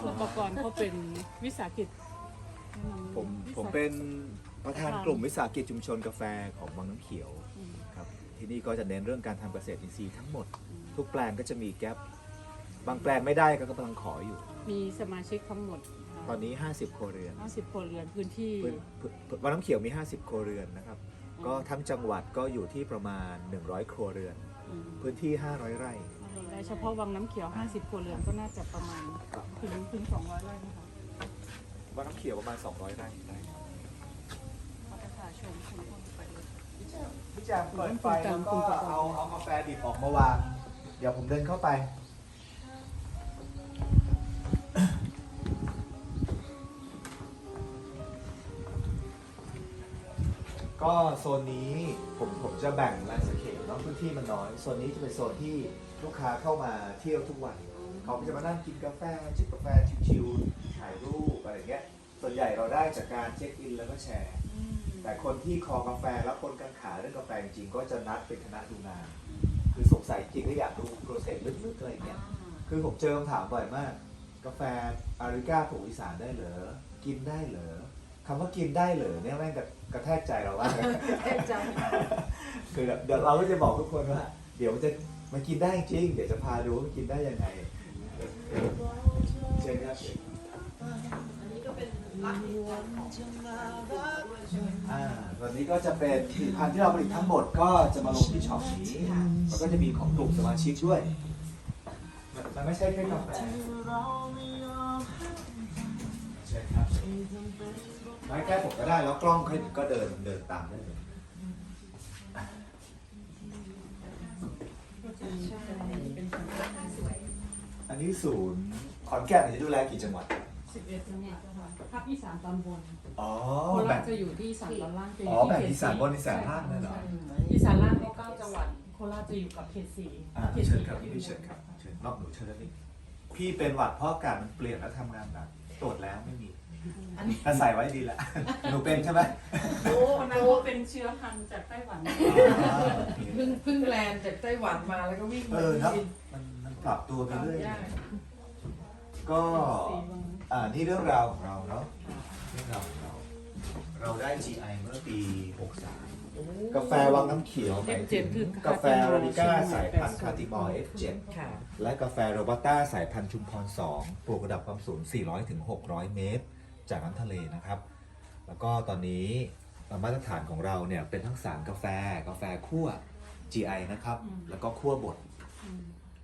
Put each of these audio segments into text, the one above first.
ส่วนประกอบเขาเป็นวิสาหกิจแนะนำผมวิสาหกิจผมเป็นประธานประธานกลุ่มวิสาหกิจชุมชนกาแฟของบางน้ำเขียวอืมครับที่นี่ก็จะเน้นเรื่องการทำเกษตรอินทรีย์ทั้งหมด ทุกแปลงก็จะมีแกลบบางแปลงไม่ได้ก็กำลังขออยู่ มีสมาชิกทั้งหมดตอนนี้ 50 ครัวเรือน 50 ครัวเรือนพื้นที่พื้นพื้นบางน้ำเขียวมี 50 ครัวเรือนนะครับ ก็ทั้งจังหวัดก็อยู่ที่ประมาณ 100 ครัวเรือนอืมพื้นที่ 500 ไร่ ได้เฉพาะวังน้ำเขียว 50ครัวเรือนก็น่าจะประมาณถึงถึง200ไร่นะคะบางน้ำเขียวประมาณ 200ไร่ได้เขาประชาชนคนทั่วไปเลยพี่แจมเปิดไฟแล้วก็เอาเอากาแฟดิบออกมาวาง เดี๋ยวผมเดินเข้าไปก็โซนนี้ผมผมจะแบ่งแลนด์สเคปเนาะพื้นที่มันน้อย โซนนี้จะเป็นโซนที่ ลูกค้าเข้ามาเที่ยวทุกวัน เขาก็จะมานั่งกินกาแฟจิบกาแฟชิวๆถ่ายรูปอะไรเงี้ยส่วนใหญ่เราได้จากการเช็คอินแล้วก็แชร์ แต่คนที่คอกาแฟแล้วคนกันขาเรื่องกาแฟจริงๆก็จะนัดเป็นคณะดูงานคือสงสัยจริงก็อยากดูโปรเซสลึกๆอะไรเงี้ยคือผมเจอคำถามบ่อยมาก กาแฟอาริก้าปลูกอีสานได้เหรอกินได้เหรอคำว่ากินได้เหรอเนี่ยแม่งกระกระแทกใจเรามากคือแบบเดี๋ยวเราก็จะบอกทุกคนว่า เดี๋ยวมันจะ มันกินได้จริง เดี๋ยวจะพาดูว่ากินได้ยังไงเชิญครับอันนี้ก็เป็นรักอีกอย่าวันนี้ก็จะเป็นผลิตภัณฑ์ที่เราผลิตทั้งหมดก็จะมาลงที่ช็อปนี้แล้วก็จะมีของกลุ่มสมาชิกด้วย มันไม่ใช่แค่กาแฟเชิญครับไม่แค่ผมก็ได้แล้วกล้องก็เดินเดินตามได้เลย เป็นสังกัด อันนี้ศูนย์ขอนแก่นจะดูแลกี่จังหวัด11จังหวัดนะคะภาคอีสานตอนบนอ๋อ โคราแบ่ชง จะอยู่ที่อีสานตอนล่างจะออ๋อยู่ที่แบ่งเขตอีสานบนอีสานล่างเลยเหรอ ใช่อีสานล่างก็เก้าจังหวัด โคราชจะอยู่กับเขตสี่อ่าขตเชิญสี่ครับพี่เชิญครับเชิญนอกหนูเชิญแล้วนี่พี่เป็นหวัดเพราะอากาศมันเปลี่ยนแล้วทำงานหนักตรวจแล้วไม่มีถ้าใส่ไว้ดีละ หนูเป็นใช่ไหมโอ้นะเขาเป็นเชื้อพันธุ์จากไต้หวันอ่าโอเคเพิ่งเพิ่งแลนด์จากไต้หวันมาแล้วก็วิ่งเอมาอเนาะที่มันมัน ปรับตัวไปเรื่อยยากก็สี่วังอ่านี่เรื่องราวของเราเนาะเรื่องราวของเรา เราได้ GI เมื่อปี 63 กาแฟวังน้ำเขียวหมายถึงกาแฟอาราบิก้าสายพันธุ์คาติมอร์ F7 ค่ะและกาแฟโรบัสต้าสายพันธุ์ชุมพร 2 ปลูกระดับความสูง 400ถึง600 เมตร จากน้ำทะเลนะครับ แล้วก็ตอนนี้มาตรฐานของเราเนี่ยเป็นทั้งสารกาแฟ กาแฟคั่ว GI นะครับ แล้วก็คั่วบด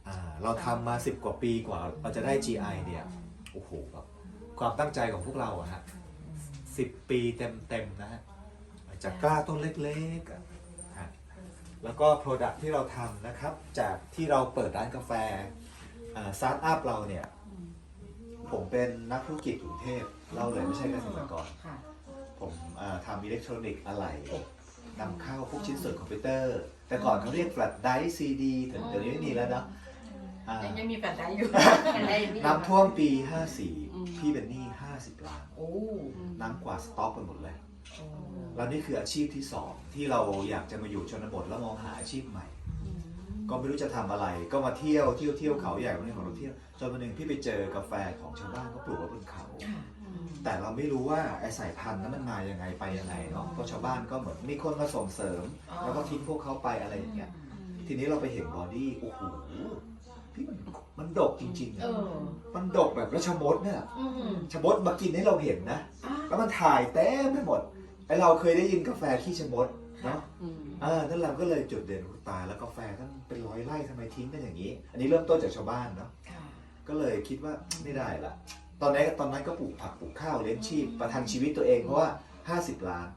อืมอ่าเราทำมา 10 กว่าปีกว่าเราจะได้ GI เนี่ยโอ้โหแบบความตั้งใจของพวกเราอะฮะสิบปีเต็มๆนะฮะจากกล้าต้นเล็กๆอะฮะแล้วก็ Product ที่เราทำนะครับ จากที่เราเปิดร้านกาแฟสตาร์ทอัพเราเนี่ย ผมเป็นนักธุรกิจกรุงเทพเราเลยไม่ใช่เกษตรกร ค่ะ ผมอ่าทำอิเล็กทรอนิกส์อะไหล่นำเข้าพวกชิ้นส่วนคอมพิวเตอร์ แต่ก่อนเขาเรียกแฟลชไดร์ซีดีแต่เดี๋ยวนี้ไม่มีแล้วเนอะ อ่ายังยังมีแฟลชไดรฟ์อยู่แฟลชไดรฟ์ยังมีน้ำท่วมปี อืม 54 พี่เป็นหนี้50 ล้าน โอ้น้ำกว่าสต็อกไปหมดเลย แล้วนี่คืออาชีพที่2ที่เราอยากจะมาอยู่ชนบทแล้วมองหาอาชีพใหม่ ก็ไม่รู้จะทำอะไร ก็มาเที่ยวเที่ยวเที่ยวเขาใหญ่วันนี้ของเราเที่ยวจนวันหนึ่งพี่ไปเจอกาแฟของชาวบ้านเขาปลูกไว้บนเขาค่ะแต่เราไม่รู้ว่าไอสายพันธุ์นั้นมันมายังไงไปยังไงเนาะเพราะชาวบ้านก็เหมือนมีคนมาส่งเสริม แล้วก็ทิ้งพวกเขาไปอะไรอย่างเงี้ย ทีนี้เราไปเห็นบอดี้โอ้โห พี่มันมันดกจริงๆเออะอมันดกแบบแล้วชะมดเนี่ยอืมชะมดมากินให้เราเห็นนะ อะแล้วมันถ่ายเต็มไปหมดไอเราเคยได้ยินกาแฟขี้ชะมดเนาะอืมเออนั่นเราก็เลยจุดเด่นของตายแล้วกาแฟท่านเป็นร้อยไร่ทำไมทิ้งกันอย่างนี้ อันนี้เริ่มต้นจากชาวบ้านเนาะค่ะก็เลยคิดว่าไม่ได้ละตอนนั้นตอนนั้นก็ปลูกผักปลูกข้าวเลี้ยงชีพประทังชีวิตตัวเองเพราะว่า 50 ล้าน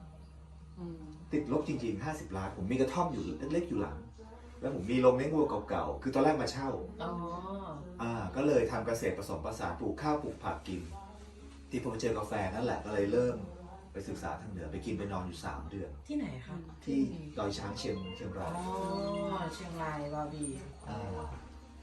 อืมติดลบจริงๆ 50 ล้าน ผมมีกระท่อมอยู่เล็กๆอยู่หลัง แล้วผมมีโรงเลี้ยงวัวเก่าๆ คือตอนแรกมาเช่า อ๋อ อ่า ก็เลยทำเกษตรผสมผสานปลูกข้าวปลูกผักกิน ที่ผมเจอกาแฟนั่นแหละก็เลยเริ่มไปศึกษาทางเหนือไปกินไปนอนอยู่ 3 เดือน ที่ไหนคะ ที่ดอยช้างเชียงเชียงอ๋ราอยเชียงรายบาบีอ่า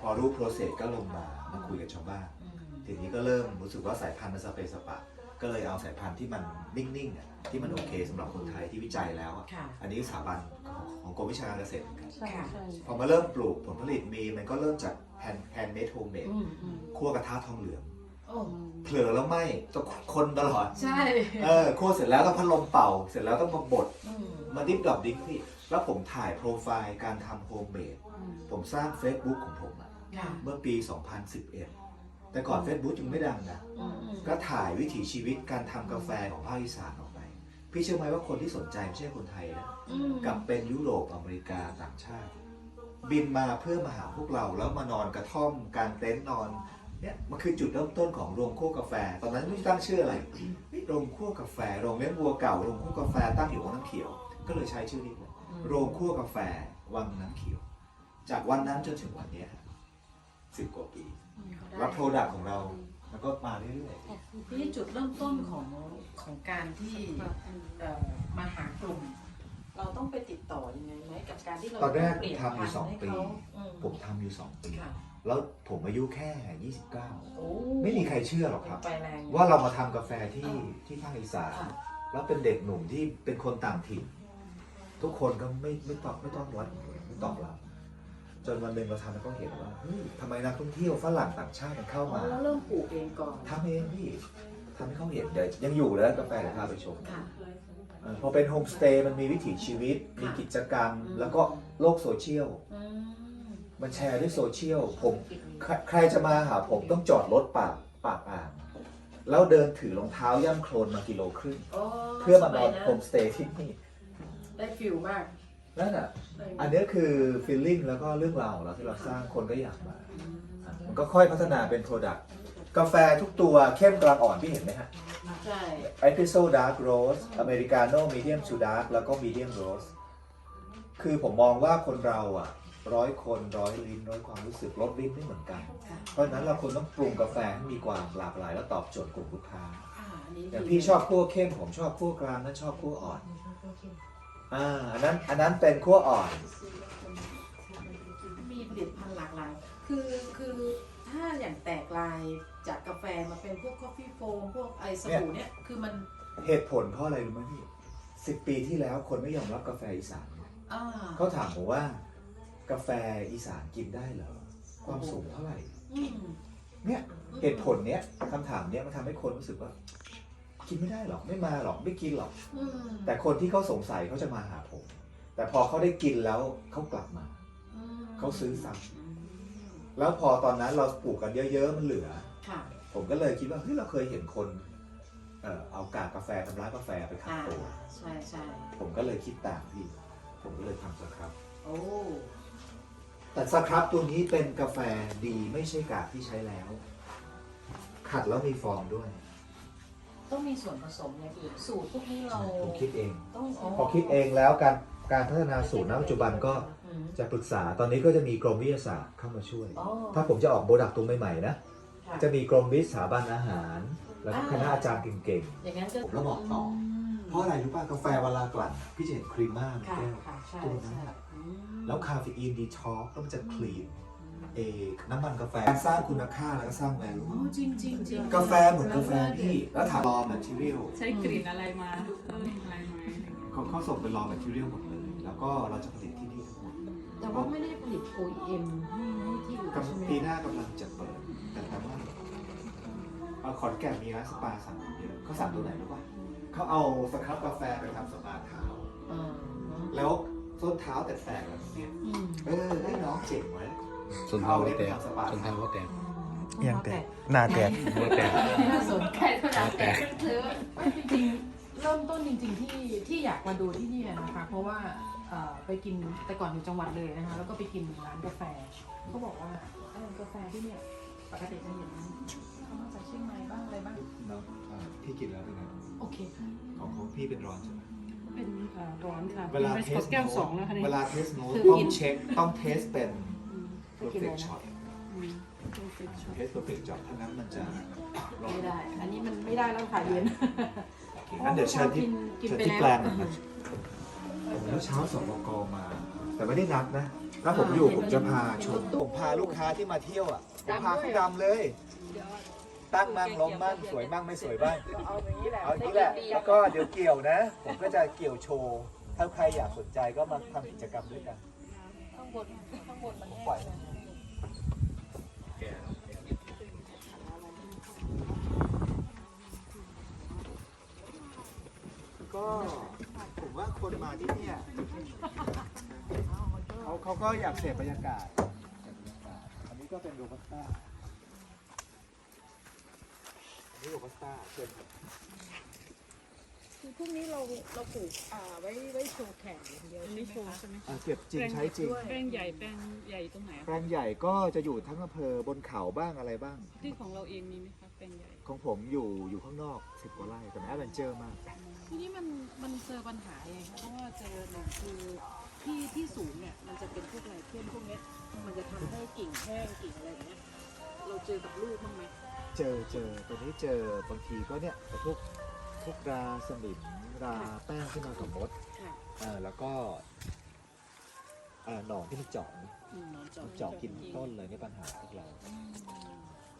พอรู้โปรเซสก็ลงมามาคุยกับชาวบ้านอืมทีนี้ก็เริ่มรู้สึกว่าสายพันธุ์มันสเปซสปะ ก็เลยเอาสายพันธุ์ที่มันนิ่งๆอะที่มันโอเคสำหรับคนไทยที่วิจัยแล้วอะค่ะ อันนี้สถาบันของของกรมวิชาการเกษตรเหมือนกัน ใช่ใช่พอมาเริ่มปลูกผลผลิตมีมันก็เริ่มจากแฮนด์แฮนด์เมดโฮมเมดอืมอืมคั่วกระทะทองเหลืองโอ้เผลอแล้วไหมต้องคนตลอด ใช่เออคั่วเสร็จแล้วต้องพัดลมเป่า เสร็จแล้วต้องมาบดอืมมาดิฟดรอปดิฟพี่แล้วผมถ่ายโปรไฟล์การทำโฮมเมดอืมผมสร้าง Facebook ของผมอะค่ะเมื่อปี 2011 แต่ก่อน Facebook ยังไม่ดังนะอืมอืมก็ถ่ายวิถีชีวิตการทำกาแฟของภาคอีสานออกไป พี่เชื่อไหมว่าคนที่สนใจไม่ใช่คนไทยนะอืมกลับเป็นยุโรปอเมริกาต่างชาติ บินมาเพื่อมาหาพวกเราแล้วมานอนกระท่อมกลางเต็นท์นอนเนี่ยมันคือจุดเริ่มต้นของโรงคั่วกาแฟ ตอนนั้นไม่รู้ตั้งชื่ออะไรเฮ้ยโรงคั่วกาแฟโรงเลี้ยงวัวเก่าโรงคั่วกาแฟตั้งอยู่วังน้ำเขียว ก็เลยใช้ชื่อนี้เลยโรงคั่วกาแฟวังน้ำเขียว จากวันนั้นจนถึงวันเนี้ สิบกว่าปี แล้วโปรดักต์ของเรา มันก็มาเรื่อยนี่จุดเริ่มต้นของของการที่เอ่อมาหากลุ่ม เราต้องไปติดต่อยังไงไหมกับการที่เราตอนแรกเปลี่ยนทำอยู่พันสองให้ปี เขาอืมๆผมทำอยู่สองปี ค่ะแล้วผมอายุแค่โอ้29ไม่มีใครเชื่อหรอกครับ ไปแรง ว่าเรามาทำกาแฟที่อ่าที่ภาคอีสานค่ะ แล้วเป็นเด็กหนุ่มที่เป็นคนต่างถิ่น ทุกคนก็ไม่ไม่ตอบไม่ต้องรับไม่ตอบรับจ นวันหนึ่งเราทำแล้วก็เห็นว่าเฮ้ยทำไมนักท่องเที่ยวฝรั่งต่างชาติมันเข้าอ๋อมาแล้วเริ่มปลูกเองก่อน ทำเองพี่ทำให้เขาเห็นเดี๋ยวยังอยู่แล้วกาแฟเดี๋ยวพาไปชมค่ะ เออพอเป็นโฮมสเตย์มันมีวิถีชีวิต มีกิจกรรมอืมแล้วก็โลกโซเชียล อืมมันแชร์ด้วยโซเชียลผมใครใครจะมาหาผมต้องจอดรถปากปากอ่างแล้วเดินถือรองเท้าย่ำโคลนมากิโลครึ่งโอ้เพื่อมานอนสยะโฮมสเตย์ที่นี่ ได้ฟิลมาก นั่นอะได้อันนี้คือฟีลลิ่งแล้วก็เรื่องราวของเราที่เราสร้างคนก็อยากมาอะมันก็ค่อยพัฒนาเป็นโปรดักต์กาแฟทุกตัวเข้มกลางอ่อนที่เห็นไหมฮะใช่ เอสเ e รสโซดาร์กโรสอเมริกาโน่มีเดียมชูดาร์กแล้วก็มีเดียมโรสคือผมมองว่าคนเราอะร้อยคนร้อยลิ้นร้อยความรู้สึกรสลิ้นไม่เหมือนกัน ค่ะ เพราะฉะนั้นเราควรต้องปรุงกาแฟให้มีความหลากหลายและตอบโจทย์กลุ่มลูกค้า อ่าอันนี้อย่างดีพี่ชอบคั่วเข้มผมชอบคั่วกลางนั่นชอบคั่วอ่อน อ่าอันนั้นอันนั้นเป็นคั่วอ่อน มีผลิตภัณฑ์หลากหลาย คือคือถ้าอย่างแตกลายจากกาแฟมาเป็นพวกกาแฟโฟมพวกไอสบู่เนี่ย คือมันเหตุผลเพราะอะไรรู้ไหมพี่สิบปีที่แล้วคนไม่ยอมรับกาแฟอีสานอ่าเขาถามผมว่า กาแฟอีสานกินได้เหรอ ความสูงเท่าไหร่ อืมเนี่ยเหตุผลเนี้ยคำถามเนี้ยมันทำให้คนรู้สึกว่า กินไม่ได้หรอกไม่มาหรอกไม่กินหรอก อืมแต่คนที่เขาสงสัยเขาจะมาหาผม แต่พอเขาได้กินแล้วเขากลับมา อืมเขาซื้อซ้อืมแล้วพอตอนนั้นเราปลูกกันเยอะๆมันเหลือ ค่ะ ผมก็เลยคิดว่าเฮ้ยเราเคยเห็นคนเอ่อเอากากกาแฟทำร้ายกาแฟไปขัดอ่า ตัว ใช่ใช่ผมก็เลยคิดตามพี่ ผมก็เลยทำสครับ โอ้แต่สครับตัวนี้เป็นกาแฟดีไม่ใช่กากที่ใช้แล้ว ขัดแล้วมีฟองด้วย ต้องมีส่วนผสมอย่างอื่นสูตรพวกนี้เราผมคิดเอง ต้องพอคิดเองแล้วการการพัฒนาสูตรณปัจจุบันก็อืม จะปรึกษาตอนนี้ก็จะมีกรมวิทยาศาสตร์เข้ามาช่วย อ๋อถ้าผมจะออกโปรดักต์ตัวใหม่ๆนะ ค่ะ จะมีกรมวิทย์สถาบันอาหาร แล้วก็คณะอาจารย์เก่ง อย่างนั้นก็ผมก็บอกต่อ มๆ เพราะอะไรรู้ป่ะกาแฟเวลากลั่นพี่จะเห็นครีมมากค่ะแก้ว ค่ะใช่ตัวนั้นใช่อะ อืม แล้วคาเฟอีนดีท็อกก็มันจะคลีนเอ น้ำมันกาแฟการสร้างคุณค่าแล้วก็สร้างแวลูอ๋อจริงจริงจริงกาแฟเหมือนกาแฟพี่แล้วถามรอแมทเทียลใช้กลิ่นอะไรมาเอออะไรไหมอะไรเงี้ยเขาเขาส่งเป็นรอแมทเทียลหมดเลย แล้วก็เราจะผลิตที่นี่ทั้งหมดแต่ว่าไม่ได้ผลิต OEM ให้ให้ที่อื่นกำใช่ไหมปีหน้ากำลังจะเปิด แต่ถามว่าเอาขอนแก่นมีร้านสปาสั่งเยอะเขาสั่งตัวไหนรู้ป่ะเขาเอาสครับกาแฟไปทำสปาเท้า อ่าแล้วส้นเท้าแตกๆแบบเนี้ย อืม เออให้น้องเจ๋งไว้ ส้นเท้าก็แตกส้นเท้าก็แตกยังแต่หน้าแตกหัวแตกน่าสนใจขนาดแต่ซื้อจริงๆเริ่มต้นจริง ๆ ที่ที่อยากมาดูที่นี่นะคะ เพราะว่าเอ่อไปกินแต่ก่อนอยู่จังหวัดเลยนะคะ แล้วก็ไปกินร้านกาแฟเขาบอกว่าเออกาแฟที่เนี่ยปกติจะเห็นเขามาจากเชียงใหม่บ้างอะไรบ้างน้องอ่าพี่กินแล้วเป็นไงโอเคค่ะของของพี่เป็นร้อนใช่ไหมเป็นเอ่อร้อนค่ะเวลาเป็นเทเอสสแก้วสองแล้วค่ะนี่เวลาเทสโน้ตคือต้อกิงนเช็คต้องเทสเป็นอืม perfect shot อืม perfect shot เทส perfect shot เท่านั้นมันจะร้อนไม่ได้ อันนี้มันไม่ได้แล้วค่ะเย็นโอเคงั้นเดี๋ยวเชิญที่กินเชิญไปที่แล้วแปลงหน่อยนะผมเมื่อเช้าสบกมา แต่ไม่ได้นัดนะ ถ้าผมอยู่ผมจะพาชมผมพาลูกค้าที่มาเที่ยวอะผมพาเขาดำเลย ตั้งมั่งล้มมั่งสวยมั่งไม่สวยบ้าง เอาอย่างนี้แหละเอาอย่างนี้แหละ แล้วก็เดี๋ยวเกี่ยวนะ ผมก็จะเกี่ยวโชว์ ถ้าใครอยากสนใจก็มาทำกิจกรรมด้วยกันางบนข้างบนมันปล่อก็ผมว่าคนมาที่นี่เขาเขาก็อยากเสพบรรยากาศ อันนี้ก็เป็นโรบัสต้าอันนี้โรบัสต้าเชิญครับ คือพวกนี้เราเราปลูกอ่าไว้ไว้โชว์แข่งอย่างเดียวอันใช่ไหมนี้โชว์คะ ใช่ไหมอ่าเก็บจริงใช้จริง แป้งใหญ่แป้งใหญ่ตรงไหนอะแปลงใหญ่ก็จะอยู่ทั้งอำเภอบนเขาบ้างอะไรบ้าง ที่ของเราเองมีไหมคะแป้งใหญ่ ของผมอยู่อยู่ข้างนอกสิบกว่าไร่แต่มันแอดเวนเจอร์มาก ทีนี้มันมันเจอปัญหาไงคะเพราะว่าเจอหนึ่งคือที่ที่สูงเนี่ยมันจะเป็นพวกไรเทียนพวกเนี้ยมันจะทำให้กิ่งแห้งกิ่งอะไรอย่างเงี้ยเราเจอกับลูกบ้างไหมเจอเจอตัวนี้เจอบางทีก็เนี่ยพวก พวกราสนิมราแป้งที่มากับมดค่ะอ่าแล้วก็อ่าหนอนที่มันเจาะนะอืมนอนเจาะมันเจาะกินต้นเลยนี่ปัญหาพวกเรา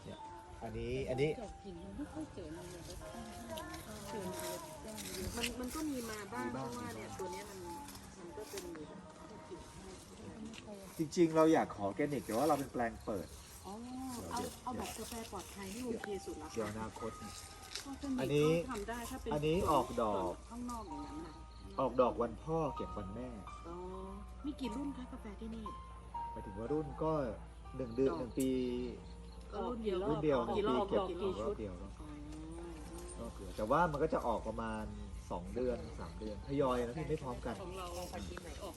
เนี่ยอันนี้อันนี้เจาะกินมันไม่ค่อยเจอมันเลยเจอมาเลยแป้งเยอะมันมันก็มีมาบ้างเพราะว่าเนี่ยตัวเนี้ยมันมันก็เป็นอยู่จริง ๆ เราอยากขอออร์แกนิกแต่ว่าเราเป็นแปลงเปิด อ๋อเอาเอาแบบกาแฟปลอดภัยที่โอเคสุดแล้วเดี๋ยวอค่ะนาคตเนี่ยก็ อันนี้ทำได้ถ้าเป็นอันนี้ออกดอก ข้างนอกอย่างนั้นนะออกดอกวันพ่อเก็บวันแม่อ๋อมีกี่รุ่นคะกาแฟที่นี่ไปถึงว่ารุ่นก็หนึ่งเดือนดอกหนึ่งปีก็รุ่นเดียวรุ่นเดียวหนึ่งกี่รปีอบเก็บกี่รกี่อบรอบเดียวเนาะรอบเดียวแต่ว่ามันก็จะออกประมาณสองเดือนสามเดือนทยอยนะพี่ไม่พร้อมกันของเราออก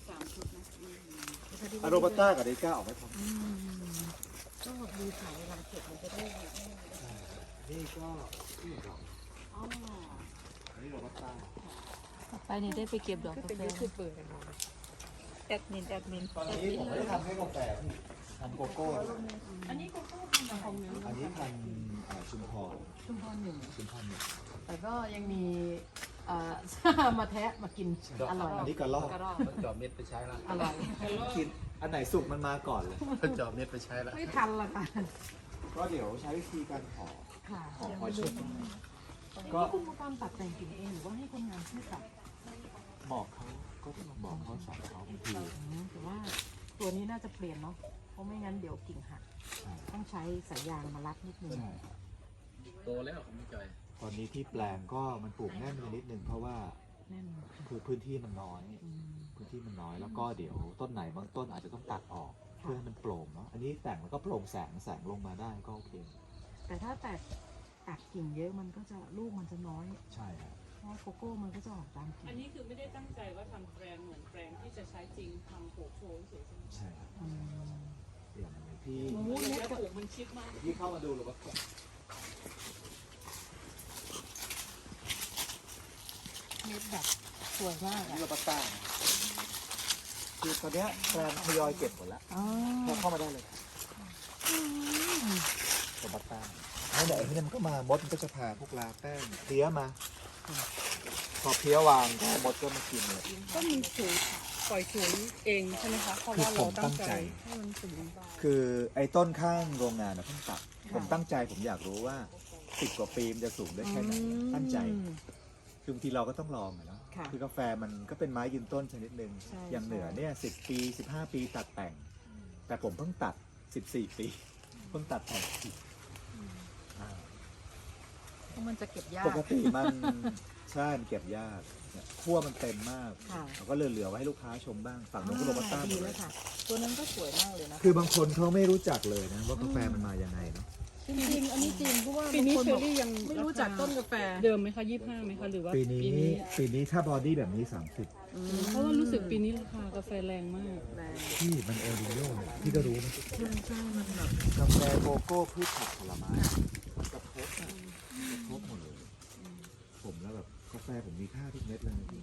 สามชุดนะอืมอโรบัสต้ากับเดก้าออกไม่พร้อมกันก็ดูสายเวลาเก็บมันจะได้ นี่ก็ที่ดอกอ๋ออันนี้โรบัสต้าไปนี่ได้ไปเก็บดอกก็กาเป็นแฟยูทูบเบอร์กันหมดแอดมินแอดมินตอนนี้ผมไม่ได้ทำแค่กาแฟพี่ทำโกโก้อันนี้โกโก้ทำจากของเนื้ออันนี้พันธุ์อ่าชุมพรชุมพรหนึ่งชุมพรเนี่ยแต่ก็ยังมีเอ่อ มาแทะมากินอร่อยอันนี้กระรอกกระรอกต้องจอบเม็ดไปใช้ละอร่อยกินอันไหนสุกมันมาก่อนเลยต้องจอบเม็ดไปใช้ละไม่ทันละค่ะก็เดี๋ยวใช้วิธีการห่อ ค่ะห่อคอยชุบก็คุณผู้การตัดแต่งกิ่งเองหรือว่าให้คนงานช่วยตัดบอกเขาก็ต้องบอกเขาสอนเขาบางทีแต่ว่าตัวนี้น่าจะเปลี่ยนเนาะเพราะไม่งั้นเดี๋ยวกิ่งหักใช่ต้องใช้สายยางมารัดนิดนึงใช่ครับโตแล้วผมไม่จอยตอนนี้ที่แปลงก็มันปลูกแน่นไปนิดนึงเพราะว่าแน่นคือพื้นที่มันน้อยอืมพื้นที่มันน้อยแล้วก็เดี๋ยวต้นไหนบางต้นอาจจะต้องตัดออก เพื่อให้มันโปร่งเนาะอันนี้แต่งแล้วก็โปร่งแสงแสงลงมาได้ก็โอเค แต่ถ้าแตกตัดกิ่งเยอะมันก็จะลูกมันจะน้อยใช่ครับเพราะว่าโกโก้มันก็จะออกตามกิ่อันงนี้คือไม่ได้ตั้งใจว่าทำแปลงเหมือนแปลงที่จะใช้จริงทำโผล่โชว์เฉยๆใช่ไหมใช่ครับอืมอย่างพี่โอ้โหแล้วปลูกมันชิดมาก พี่เข้ามาดูหรือว่าเม็ดแบบสวยมากนี่อะเราปัตต้านะคือตอนเนี้ยแปลงทยอยเก็บหมดแล้วอ๋อ เราเข้ามาได้เลย ตัวปัตต้าแล้วเดี๋ยวไอ้นี่มันก็มามดมันก็จะพาพวกลาแป้งเพลี้ยมา พอเพลี้ยวางก็มดก็มากินเลยก็มีสูงปล่อยสูงเองใช่ไหมคะเพราะว่าเราตั้งใจให้มันสูงคือไอ้ต้นข้างโรงงานนะเพิ่งตัดผมตั้งใจผมอยากรู้ว่าสิบกว่าปีมันจะสูงได้แค่ไหนตั้งใจ คือบางทีเราก็ต้องลองอะเนาะค่ะคือกาแฟมันก็เป็นไม้ยืนต้นชนิดหนึ่งใช่อย่างเหนือเนี่ยสิบปีสิบห้าปีตัดแต่ง แต่ผมเพิ่งตัดสิบสี่ปี เพิ่งตัดแต่งอ่า เพราะมันจะเก็บยาก ปกติมันใช่มันเก็บยากเนี่ยขั้วมันเต็มมากค่ะ เราก็เหลือๆไว้ให้ลูกค้าชมบ้างฝั่งนู้นก็โรบัสต้าหมดีดเลแล้ยวค่ะ ตัวนั้นก็สวยมากเลยนะคือบางคนเขาไม่รู้จักเลยนะว่ากาแฟมันมายังไงเนาะจริงๆอันนี้จริงเพราะว่าปีนี้บางเชคอนบอกรี่ยังไม่รู้จักต้นกาแฟ เดิมไหมคะยี่ห้าไหมคะหรือว่าปีนี้ปีนี้ถ้าบอดี้แบบนี้ 30 เพราะว่ารู้สึกปีนี้ราคากาแฟแรงมากพี่มันเอลดิโยเนี่ยพี่ก็รู้นะใช่ใช่มันแบบกาแฟโกโก้พืชผักผลไม้มันกระทบอะกระทบหมดเลย ผมแล้วแบบกาแฟผมมีค่าทุกเม็ดเลยนะพี่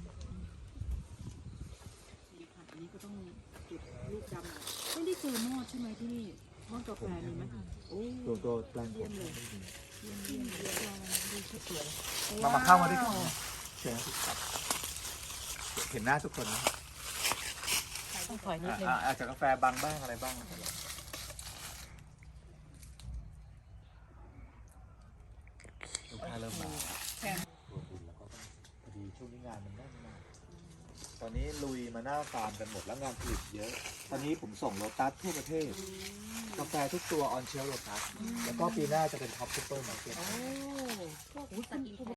อันนี้ก็ต้องเก็บลูกดำไม่ได้เจอมอดใช่ไหมที่นี่มอดกาแฟมีไหมโอ้ตัวตัวแปลงผมมาว้มาเข้ามาด้วยกันเชิญครับ เห็นหน้าทุกคนนะต้องถอยนิดอะนึงอะอาจจะกาแฟบางบ้างอะไรบ้างลูกค้าเริ่มมาแพงรวมบุญแล้วก็ต้องพอดีช่วงนี้งานมันแน่นมากตอนนี้ลุยมาหน้าฟาร์มกันหมดแล้วงานผลิตเยอะ ตอนนี้ผมส่งโลตัสทั่วประเทศ กาแฟทุกตัวออนเชลโลตัส แล้วก็ปีหน้าจะเป็นท็อปซูเปอร์มาร์เก็ต โอ้